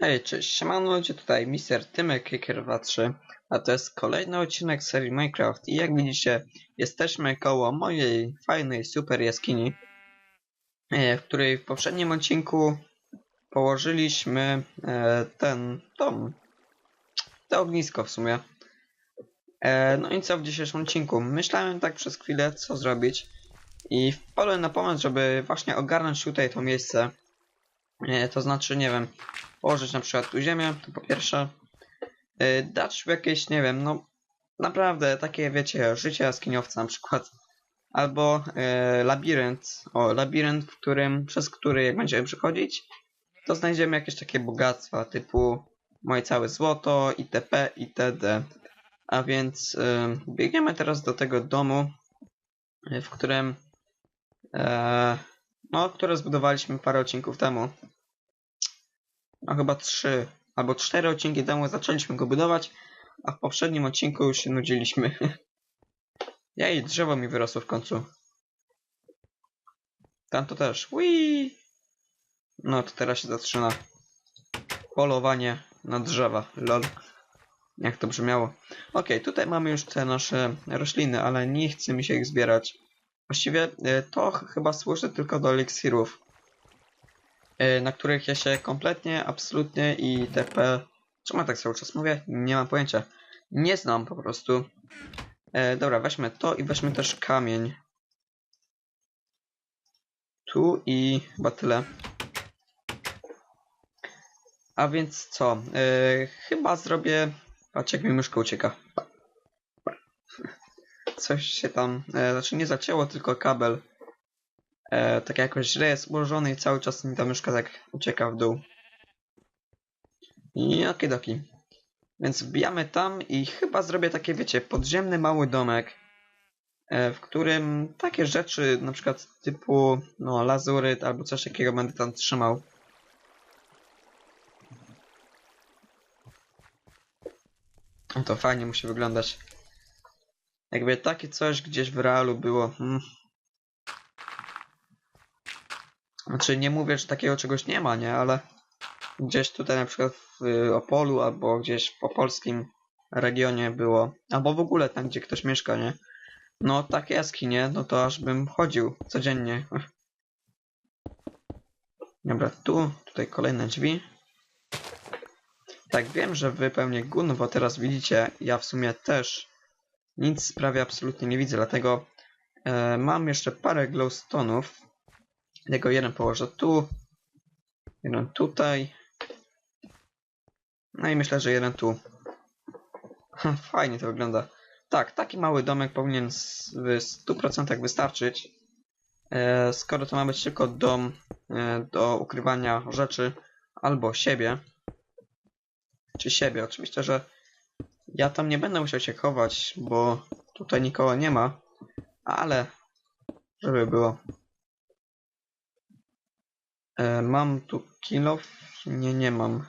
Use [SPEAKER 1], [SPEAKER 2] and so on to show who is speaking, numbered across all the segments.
[SPEAKER 1] Hej, cześć, siemano ludzie, tutaj Mr. Tymek Kicker 23, a to jest kolejny odcinek serii Minecraft i jak widzicie, jesteśmy koło mojej fajnej super jaskini, e, w której w poprzednim odcinku położyliśmy e, ten dom, to ognisko w sumie. E, No i co w dzisiejszym odcinku? Myślałem tak przez chwilę, co zrobić i wpadłem na pomysł, żeby właśnie ogarnąć tutaj to miejsce, to znaczy, nie wiem, położyć na przykład tu ziemię, to po pierwsze. Yy, dać jakieś, nie wiem, no naprawdę takie, wiecie, życie jaskiniowca na przykład. Albo yy, labirynt, o, labirynt, w którym, przez który jak będziemy przechodzić, to znajdziemy jakieś takie bogactwa typu moje całe złoto, itp, itd. A więc biegniemy teraz do tego domu, w którym, yy, no, które zbudowaliśmy parę odcinków temu no chyba trzy albo cztery odcinki temu zaczęliśmy go budować, a w poprzednim odcinku już się nudziliśmy. Jej, drzewo mi wyrosło w końcu. Tam to też. Whee! No to teraz się zaczyna. Polowanie na drzewa. Lol. Jak to brzmiało. Ok, tutaj mamy już te nasze rośliny, ale nie chce mi się ich zbierać. Właściwie y, to ch- chyba służy tylko do eliksirów na których ja się kompletnie, absolutnie i TP. Czemu ja tak cały czas mówię? Nie mam pojęcia. Nie znam po prostu. E, dobra, weźmy to i weźmy też kamień. Tu i chyba tyle. A więc co? E, chyba zrobię. Patrz jak mi myszka ucieka. Coś się tam. E, znaczy nie zacięło, tylko kabel e, tak jakoś źle jest ułożony i cały czas mi ta myszka tak ucieka w dół. I okidoki. Więc wbijamy tam i chyba zrobię takie, wiecie, podziemny mały domek, e, w którym takie rzeczy, na przykład typu, no, lazuryt albo coś takiego będę tam trzymał. To fajnie musi wyglądać. Jakby takie coś gdzieś w realu było. Mm. Znaczy nie mówię, że takiego czegoś nie ma, nie? Ale gdzieś tutaj na przykład w y, Opolu albo gdzieś w opolskim regionie było, albo w ogóle tam, gdzie ktoś mieszka, nie? No takie jaskinie, no to aż bym chodził codziennie. Dobra, tu, tutaj kolejne drzwi. Tak, wiem, że wy pewnie gun, bo teraz widzicie, ja w sumie też nic prawie absolutnie nie widzę, dlatego e, mam jeszcze parę glowstone'ów. Jego jeden położę tu, jeden tutaj. No i myślę, że jeden tu. Fajnie to wygląda. Tak, taki mały domek powinien w 100% wystarczyć. E, skoro to ma być tylko dom e, do ukrywania rzeczy albo siebie. Czy siebie. Oczywiście, że ja tam nie będę musiał się chować, bo tutaj nikogo nie ma. Ale żeby było. E, mam tu kilo? Nie, nie mam.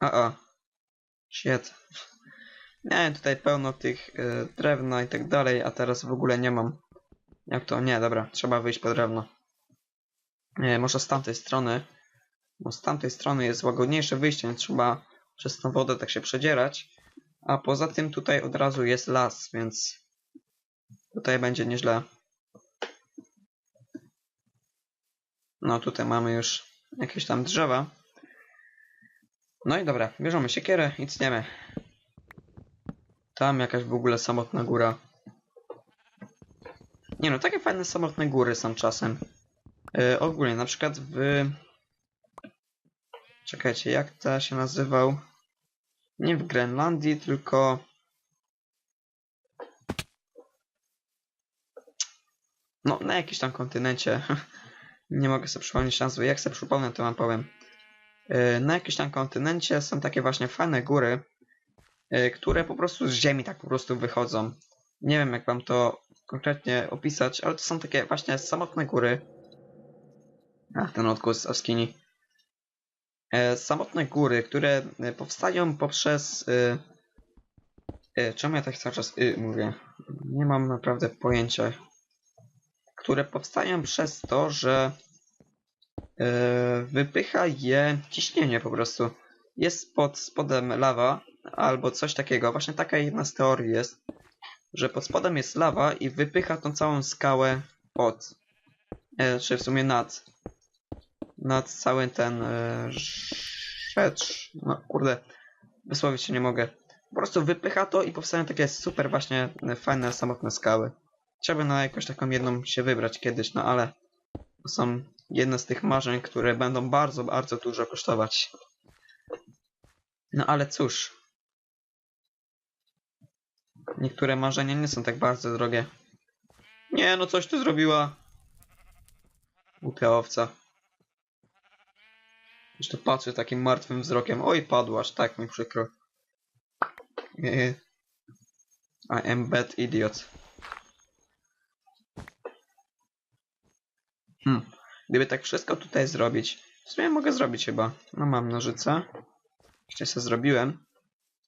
[SPEAKER 1] A, a. Shit. Miałem tutaj pełno tych e, drewna i tak dalej, a teraz w ogóle nie mam. Jak to? Nie, dobra, trzeba wyjść po drewno. Nie, może z tamtej strony. Bo z tamtej strony jest łagodniejsze wyjście, nie trzeba przez tą wodę tak się przedzierać. A poza tym tutaj od razu jest las, więc tutaj będzie nieźle. No tutaj mamy już jakieś tam drzewa. No i dobra, bierzemy siekierę i cniemy. Tam jakaś w ogóle samotna góra. Nie no, takie fajne samotne góry są czasem. Yy, ogólnie, na przykład w... Czekajcie, jak to się nazywał? Nie w Grenlandii, tylko... No, na jakimś tam kontynencie. Nie mogę sobie przypomnieć nazwy. Jak sobie przypomnę, to wam powiem. Yy, Na jakimś tam kontynencie są takie właśnie fajne góry, yy, które po prostu z ziemi tak po prostu wychodzą. Nie wiem, jak wam to konkretnie opisać, ale to są takie właśnie samotne góry. Ach, ten odgłos Askini. E, samotne góry, które e, powstają poprzez. E, e, czemu ja tak cały czas mówię? Nie mam naprawdę pojęcia. Które powstają przez to, że Yy, wypycha je ciśnienie po prostu. Jest pod spodem lawa albo coś takiego. Właśnie taka jedna z teorii jest, że pod spodem jest lawa i wypycha tą całą skałę pod. E, czy w sumie nad. Nad cały ten e, rzecz. No kurde, wysłowić się nie mogę. Po prostu wypycha to i powstają takie super właśnie e, fajne, samotne skały. Chciałbym na jakąś taką jedną się wybrać kiedyś, no ale to są jedne z tych marzeń, które będą bardzo, bardzo dużo kosztować. No ale cóż. Niektóre marzenia nie są tak bardzo drogie. Nie, no coś ty zrobiła. Głupia owca. Jeszcze patrzy takim martwym wzrokiem. Oj, padłaś, tak mi przykro. Nie. I am bad idiot. Hmm. Gdyby tak wszystko tutaj zrobić, w sumie mogę zrobić chyba. No mam nożyce. Jeszcze sobie zrobiłem.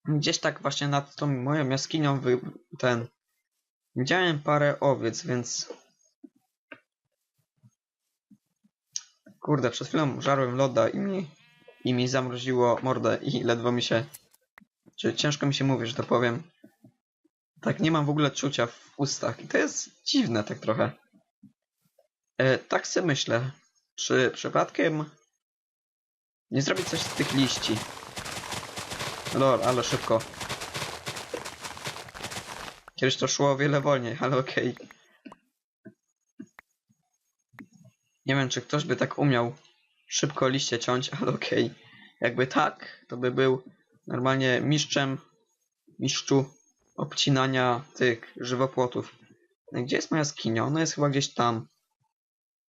[SPEAKER 1] Gdzieś tak właśnie nad tą moją jaskinią wy... ten... Widziałem parę owiec, więc... Kurde, przed chwilą żarłem loda i mi... I mi zamroziło mordę i ledwo mi się... Czy ciężko mi się mówi, że to powiem. Tak, nie mam w ogóle czucia w ustach i to jest dziwne tak trochę. E, tak sobie myślę, czy przypadkiem nie zrobić coś z tych liści. Lol, ale szybko. Kiedyś to szło o wiele wolniej, ale okej. Nie wiem, czy ktoś by tak umiał szybko liście ciąć, ale okej. Jakby tak, to by był normalnie mistrzem, mistrzu obcinania tych żywopłotów. Gdzie jest moja skinia? Ona jest chyba gdzieś tam.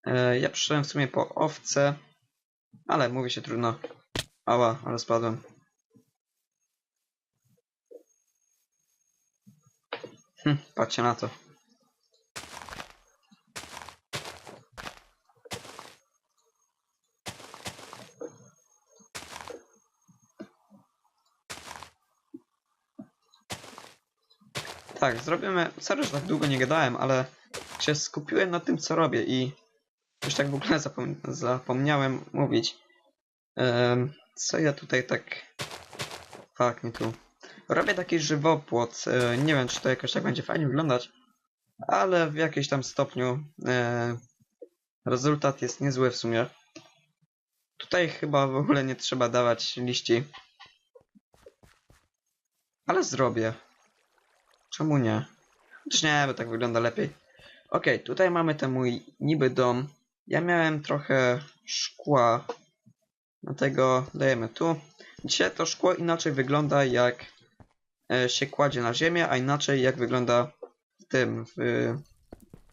[SPEAKER 1] E, ja przyszedłem w sumie po owce, ale mówi się trudno. Ała, ale spadłem. Hm, patrzcie na to. Tak, zrobimy. Sorry, że tak długo nie gadałem, ale się skupiłem na tym, co robię i już tak w ogóle zapom zapomniałem mówić. Em, co ja tutaj tak. Fuck, tu. Robię taki żywopłot. E, nie wiem, czy to jakoś tak będzie fajnie wyglądać, ale w jakimś tam stopniu e, rezultat jest niezły w sumie. Tutaj chyba w ogóle nie trzeba dawać liści. Ale zrobię. Czemu nie? Chociaż nie, bo tak wygląda lepiej. Okej, tutaj mamy ten mój niby dom. Ja miałem trochę szkła. Dlatego dajemy tu. Dzisiaj to szkło inaczej wygląda jak e, się kładzie na ziemię, a inaczej jak wygląda w tym, w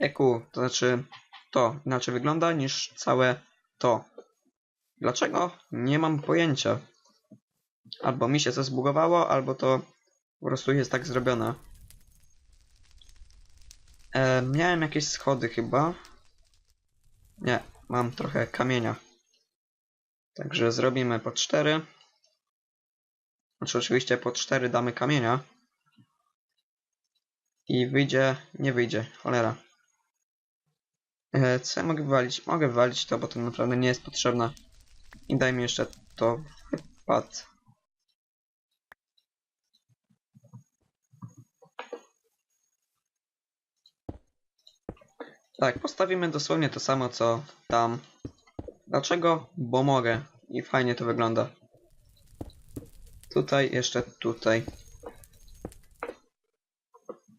[SPEAKER 1] eku, to znaczy to inaczej wygląda niż całe to. Dlaczego? Nie mam pojęcia. Albo mi się coś zbugowało, albo to po prostu jest tak zrobione. E, miałem jakieś schody chyba. Nie, mam trochę kamienia. Także zrobimy po 4. Znaczy oczywiście po 4 damy kamienia. I wyjdzie, nie wyjdzie, cholera. E, co ja mogę wywalić? Mogę wywalić to, bo to naprawdę nie jest potrzebne. I daj mi jeszcze to wpad. Tak, postawimy dosłownie to samo co tam. Dlaczego? Bo mogę. I fajnie to wygląda. Tutaj, jeszcze tutaj.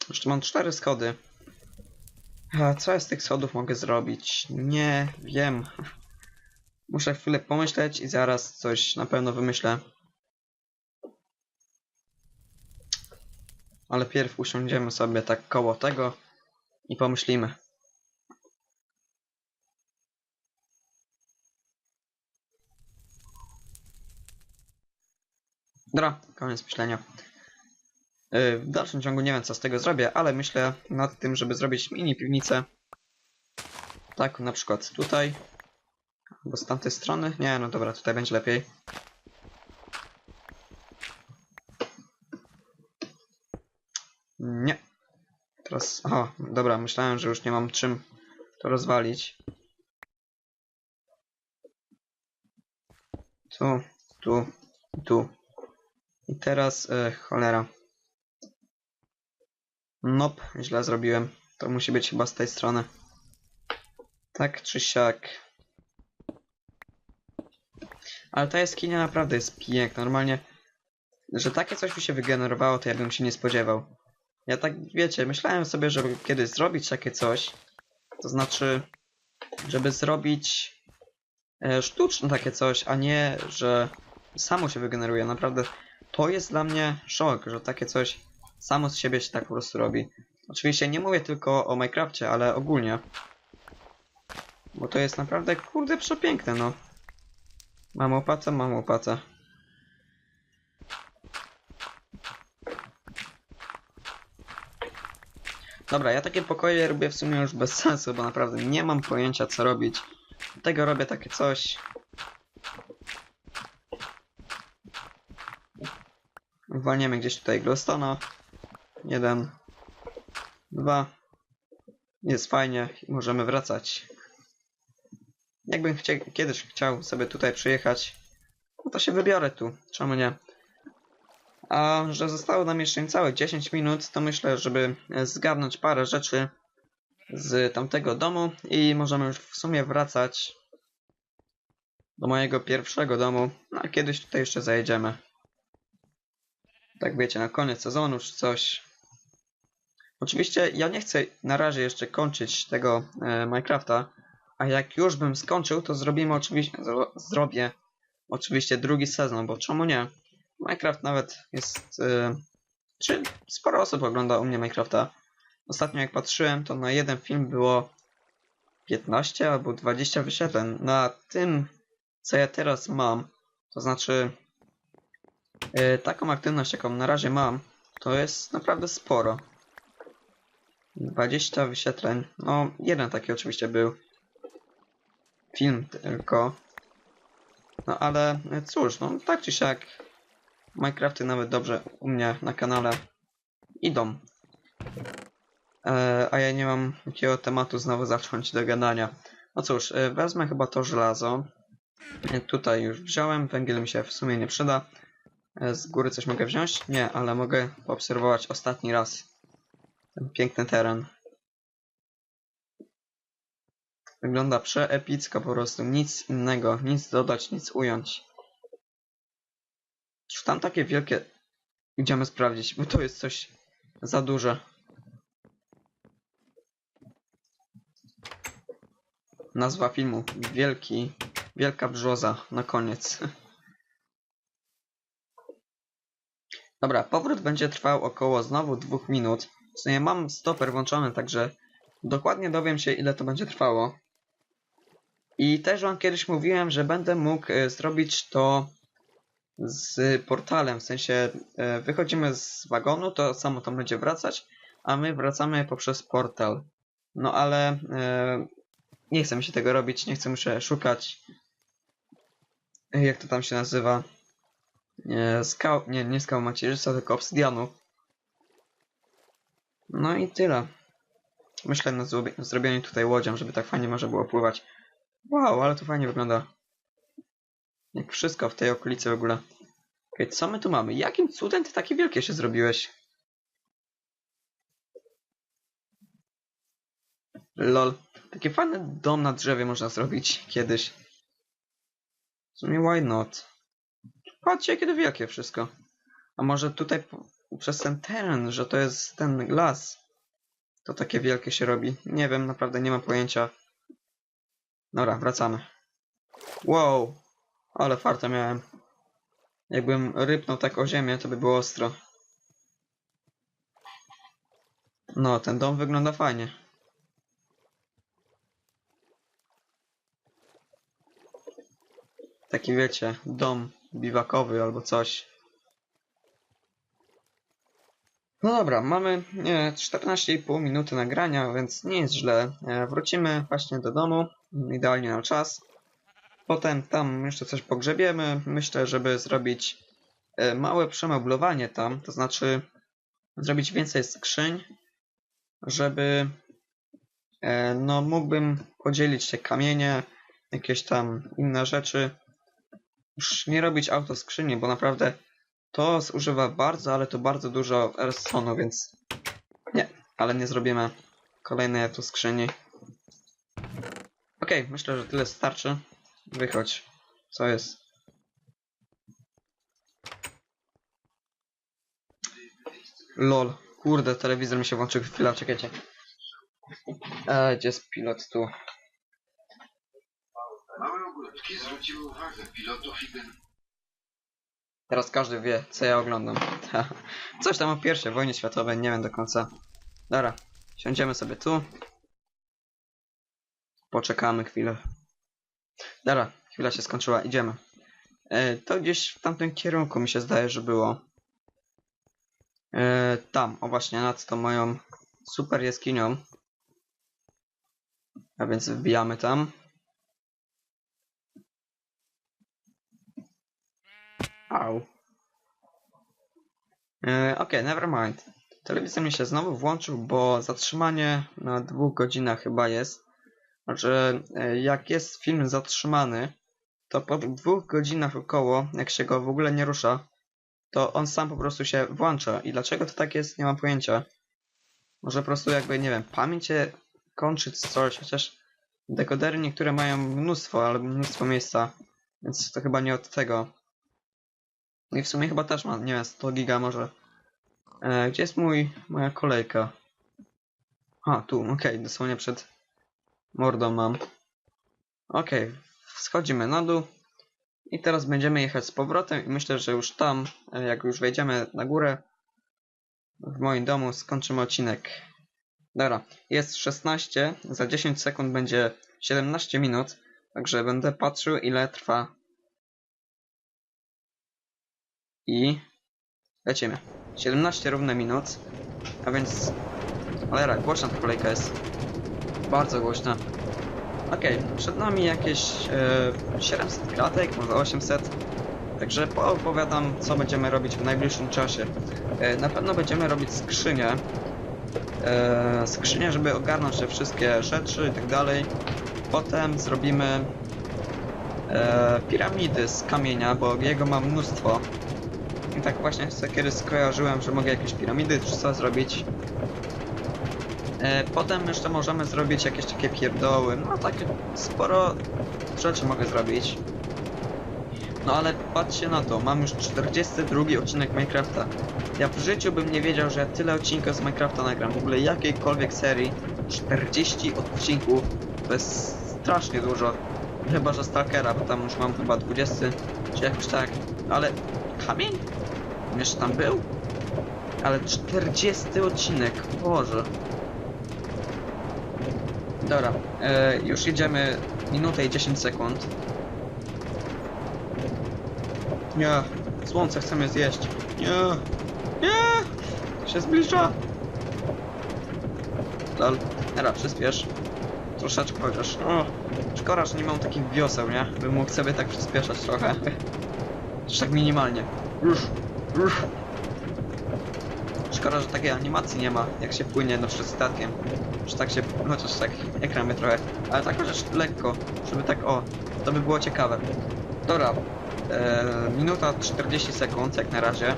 [SPEAKER 1] Jeszcze mam cztery schody. A co ja z tych schodów mogę zrobić? Nie wiem. Muszę chwilę pomyśleć i zaraz coś na pewno wymyślę. Ale pierw usiądziemy sobie tak koło tego i pomyślimy. Dobra, koniec myślenia. Yy, W dalszym ciągu nie wiem co z tego zrobię, ale myślę nad tym, żeby zrobić mini piwnicę. Tak, na przykład tutaj. Albo z tamtej strony. Nie, no dobra, tutaj będzie lepiej. Nie. Teraz, o, dobra, myślałem, że już nie mam czym to rozwalić. Tu, tu, tu. I teraz e, cholera. Nope, źle zrobiłem. To musi być chyba z tej strony. Tak czy siak. Ale ta jaskinia naprawdę jest piękna. Normalnie, że takie coś mi się wygenerowało, to ja bym się nie spodziewał. Ja tak, wiecie, myślałem sobie, żeby kiedyś zrobić takie coś. To znaczy, żeby zrobić e, sztuczne takie coś, a nie, że samo się wygeneruje. Naprawdę, to jest dla mnie szok, że takie coś samo z siebie się tak po prostu robi. Oczywiście nie mówię tylko o Minecrafcie, ale ogólnie. Bo to jest naprawdę, kurde, przepiękne, no. Mam łopatę, mam łopatę. Dobra, ja takie pokoje robię w sumie już bez sensu, bo naprawdę nie mam pojęcia co robić. Dlatego robię takie coś. Walniemy gdzieś tutaj glowstone'a. Jeden. Dwa. Jest fajnie i możemy wracać. Jakbym chcia kiedyś chciał sobie tutaj przyjechać, no to się wybiorę tu. Czemu nie? A że zostało nam jeszcze niecałe 10 minut, to myślę, żeby zgarnąć parę rzeczy z tamtego domu i możemy już w sumie wracać do mojego pierwszego domu, no a kiedyś tutaj jeszcze zajedziemy. Tak wiecie, na koniec sezonu czy coś. Oczywiście ja nie chcę na razie jeszcze kończyć tego e, Minecrafta, a jak już bym skończył, to zrobimy oczywiście, zro, zrobię oczywiście drugi sezon, bo czemu nie? Minecraft nawet jest, e, czy sporo osób ogląda u mnie Minecrafta. Ostatnio jak patrzyłem, to na jeden film było 15 albo 20 wyświetleń. Na tym, co ja teraz mam, to znaczy taką aktywność, jaką na razie mam, to jest naprawdę sporo. 20 wyświetleń. No, jeden taki oczywiście był. Film tylko. No ale cóż, no tak czy siak. Minecrafty nawet dobrze u mnie na kanale idą. E, a ja nie mam jakiego tematu znowu zacząć do gadania. No cóż, e, wezmę chyba to żelazo. E, tutaj już wziąłem, węgiel mi się w sumie nie przyda. E, z góry coś mogę wziąć? Nie, ale mogę poobserwować ostatni raz ten piękny teren. Wygląda przeepicko po prostu, nic innego, nic dodać, nic ująć. Czy tam takie wielkie... Idziemy sprawdzić, bo to jest coś za duże. Nazwa filmu. Wielki... Wielka brzoza na koniec. Dobra, powrót będzie trwał około znowu dwóch minut. W sumie mam stoper włączony, także dokładnie dowiem się ile to będzie trwało. I też wam kiedyś mówiłem, że będę mógł e, zrobić to z portalem, w sensie e, wychodzimy z wagonu, to samo tam będzie wracać, a my wracamy poprzez portal. No ale e, nie chcę mi się tego robić, nie chcę muszę szukać jak to tam się nazywa e, skał, nie, nie skał macierzyca, tylko obsydianu. No i tyle. Myślę nad zrobi- zrobieniem tutaj łodzią, żeby tak fajnie można było pływać. Wow, ale to fajnie wygląda. Jak wszystko w tej okolicy w ogóle. Okej, co my tu mamy? Jakim cudem ty takie wielkie się zrobiłeś? Lol. Taki fajny dom na drzewie można zrobić kiedyś. W sumie why not? Patrzcie, jakie wielkie wszystko. A może tutaj przez ten teren, że to jest ten las, to takie wielkie się robi. Nie wiem, naprawdę nie mam pojęcia. Dobra, wracamy. Wow, ale farta miałem. Jakbym rypnął tak o ziemię, to by było ostro. No, ten dom wygląda fajnie. Taki wiecie, dom biwakowy albo coś. No dobra, mamy e, 14,5 minuty nagrania, więc nie jest źle. E, wrócimy właśnie do domu, idealnie na czas. Potem tam jeszcze coś pogrzebiemy. Myślę, żeby zrobić e, małe przemeblowanie tam, to znaczy zrobić więcej skrzyń, żeby e, no mógłbym podzielić te kamienie, jakieś tam inne rzeczy już nie robić auto skrzyni, bo naprawdę to zużywa bardzo, ale to bardzo dużo redstone'u, więc nie, ale nie zrobimy kolejnej auto skrzyni. Okej, myślę, że tyle starczy. Wychodź. Co jest? LOL. Kurde, telewizor mi się włączył chwila, czekajcie. E, gdzie jest pilot tu?
[SPEAKER 2] Małe ogródki uwagę pilotów i.
[SPEAKER 1] Teraz każdy wie, co ja oglądam. Coś tam o pierwszej wojnie światowej, nie wiem do końca. Dobra, siądziemy sobie tu. Poczekamy chwilę. Dobra, chwila się skończyła, idziemy. E, to gdzieś w tamtym kierunku mi się zdaje, że było. E, tam, o właśnie, nad tą moją super jaskinią. A więc wbijamy tam. Au. E, Okej, never mind. Telewizor mi się znowu włączył, bo zatrzymanie na dwóch godzinach chyba jest. Znaczy, e, jak jest film zatrzymany, to po dwóch godzinach około, jak się go w ogóle nie rusza, to on sam po prostu się włącza. I dlaczego to tak jest, nie mam pojęcia. Może po prostu jakby, nie wiem, pamięć się kończy czy coś, chociaż dekodery niektóre mają mnóstwo, ale mnóstwo miejsca, więc to chyba nie od tego. No I w sumie chyba też ma, nie wiem, 100 giga może. E, gdzie jest mój, moja kolejka? A, tu, okej, dosłownie przed mordą mam. Okej, schodzimy na dół. I teraz będziemy jechać z powrotem i myślę, że już tam, e, jak już wejdziemy na górę, w moim domu skończymy odcinek. Dobra, jest 16, za 10 sekund będzie 17 minut, także będę patrzył ile trwa I lecimy. 17 równe minut. A więc... Cholera, głośna ta kolejka jest. Bardzo głośna. Okej, przed nami jakieś e, 700 klatek, może 800. Także poopowiadam, co będziemy robić w najbliższym czasie. E, na pewno będziemy robić skrzynię. E, skrzynię, żeby ogarnąć te wszystkie rzeczy i tak dalej. Potem zrobimy e, piramidy z kamienia, bo jego mam mnóstwo. Tak właśnie sobie kiedyś skojarzyłem, że mogę jakieś piramidy czy co zrobić. E, potem jeszcze możemy zrobić jakieś takie pierdoły. No takie sporo rzeczy mogę zrobić. No ale patrzcie na to, mam już 42 odcinek Minecrafta. Ja w życiu bym nie wiedział, że ja tyle odcinków z Minecrafta nagram. W ogóle jakiejkolwiek serii. 40 odcinków. To jest strasznie dużo. Chyba, że Stalkera, bo tam już mam chyba 20, czy jakoś tak. Ale kamień? Jeszcze tam był? Ale 40 odcinek, Boże. Dobra, e, już jedziemy minutę i 10 sekund. Nie, słońce chce mnie zjeść. Nie, nie, to się zbliża. Lol, teraz przyspiesz. Troszeczkę chociaż. O, szkoda, że nie mam takich wioseł, nie? Bym mógł sobie tak przyspieszać trochę. Już tak minimalnie. Już, już. Szkoda, że takiej animacji nie ma, jak się płynie no przed statkiem. Że tak się, chociaż tak ekran mnie trochę, ale tak chociaż lekko, żeby tak o, to by było ciekawe. Dobra, e, minuta 40 sekund jak na razie.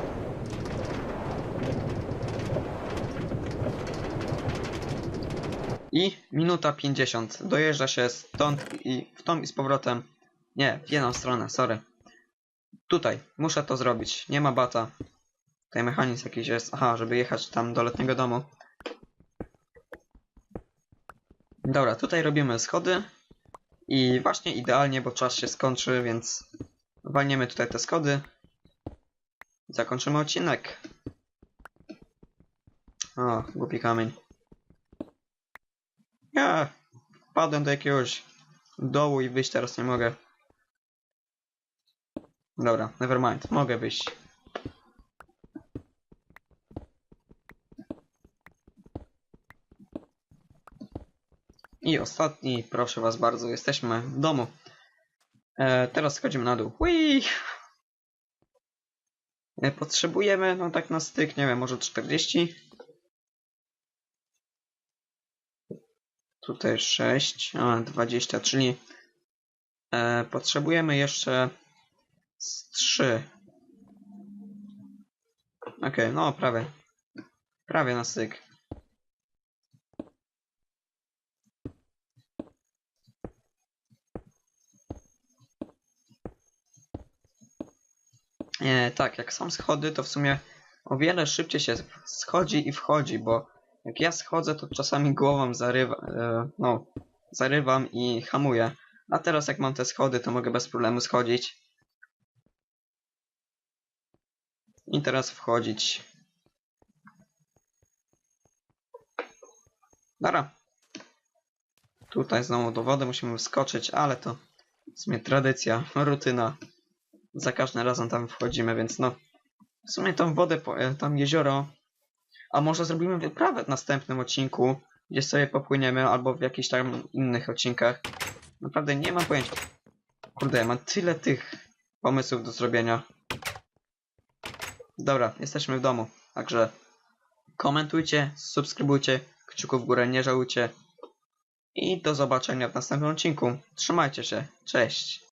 [SPEAKER 1] I minuta 50. Dojeżdża się stąd i w tą i z powrotem. Nie, w jedną stronę, sorry. Tutaj, muszę to zrobić. Nie ma bata. Tutaj mechanizm jakiś jest. Aha, żeby jechać tam do letniego domu. Dobra, tutaj robimy schody. I właśnie idealnie, bo czas się skończy, więc walniemy tutaj te schody. Zakończymy odcinek. O, głupi kamień. Ja wpadłem do jakiegoś dołu i wyjść teraz nie mogę. Dobra, never mind, mogę wyjść. I ostatni, proszę was bardzo, jesteśmy w domu. E, teraz schodzimy na dół. Hui! E, potrzebujemy, no tak na styk, nie wiem, może 40? Tutaj 6, a 20, czyli e, potrzebujemy jeszcze Z trzy. Okej, no prawie. Prawie na styk. E, tak, jak są schody, to w sumie o wiele szybciej się schodzi i wchodzi, bo jak ja schodzę, to czasami głową zarywa, e, no, zarywam i hamuję. A teraz jak mam te schody, to mogę bez problemu schodzić. I teraz wchodzić. Dobra. Tutaj znowu do wody musimy wskoczyć, ale to w sumie tradycja, rutyna. Za każdym razem tam wchodzimy, więc no. W sumie tą wodę, e, tam jezioro. A może zrobimy wyprawę w następnym odcinku, gdzie sobie popłyniemy, albo w jakichś tam innych odcinkach. Naprawdę nie mam pojęcia. Kurde, mam tyle tych pomysłów do zrobienia. Dobra, jesteśmy w domu, także komentujcie, subskrybujcie, kciuków w górę nie żałujcie. I do zobaczenia w następnym odcinku. Trzymajcie się, cześć.